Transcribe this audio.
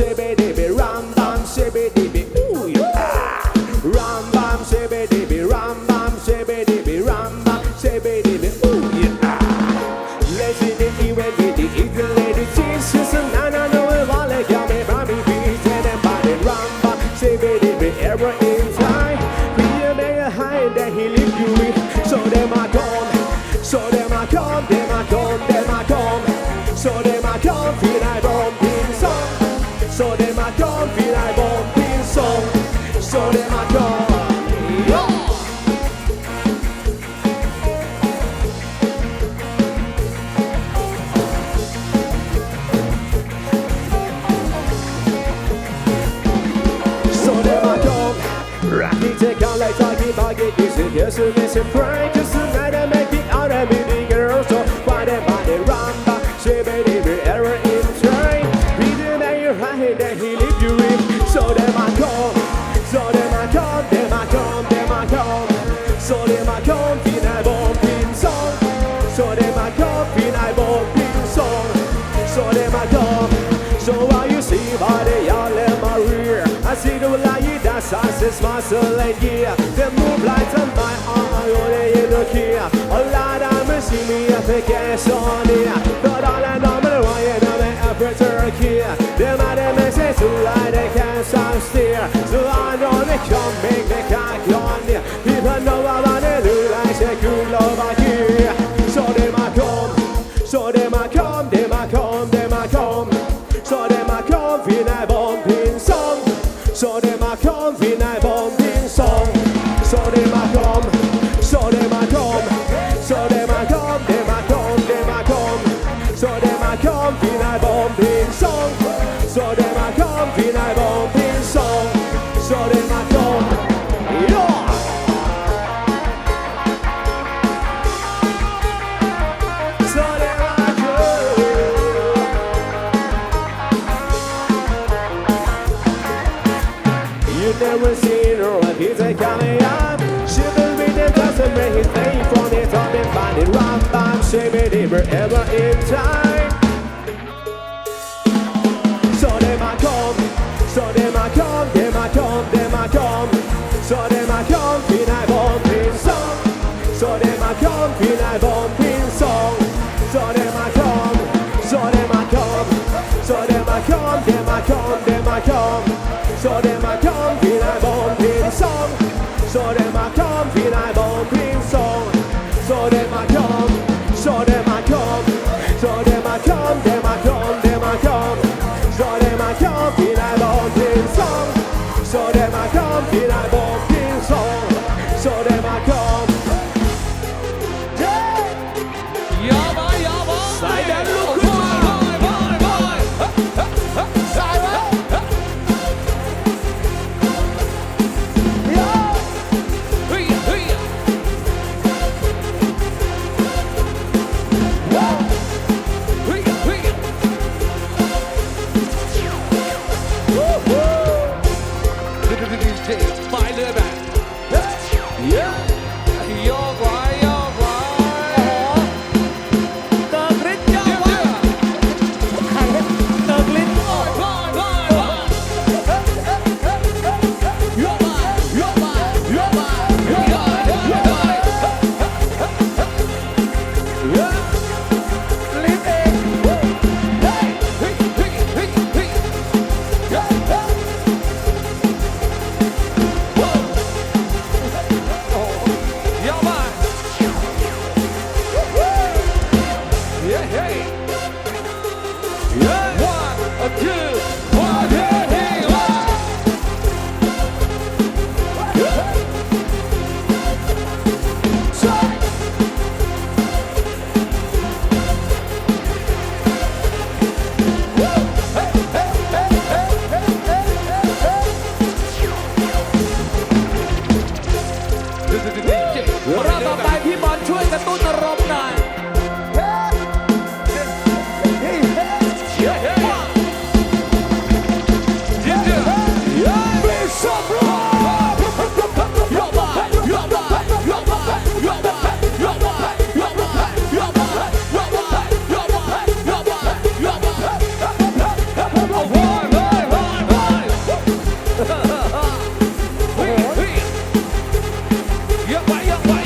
shibby dibby, ram bam shibby ooh yeah. Ram bam shibby ram bam shibby ram bam shibby ooh yeah. Lazy did eat the lady cheese, just a nana no one like yummy, mommy bees and then body ram bam shibby ever in time. Be a man high that he live you with, so them I come, so them I come, them I come, them I come. So them it prank. Cause tonight I make it out of me, the girl. So them body? Say, baby, every error in train. Be the man you're high he leave you in. So them I come. So them I come, them I come, them I come. So them I come, light and oh, gear. They move like on my I only look here. A of them see me if they can't on here. But all I know, but why you know the effort Turkey. Them are the message to lie, they can't stop steer. So I know they come, make they can't go. People know about it, do like they cool over here. So them I come, so them I come, them I come, when he's a coming up. She will be the doesn't make his name from the top and find it ram bam shimmy never ever in time. So them I come, so them I come, them I come, them I come. So them I come, feel I bumping song. So them I come, feel I bumping song. So them I come, so them I come, so them I come, them I come, them I come. So them I come, So them Yeah! เราต่อไปพี่บอลช่วยกระตุ้นอารมณ์หน่อย Yeah, yeah, yeah.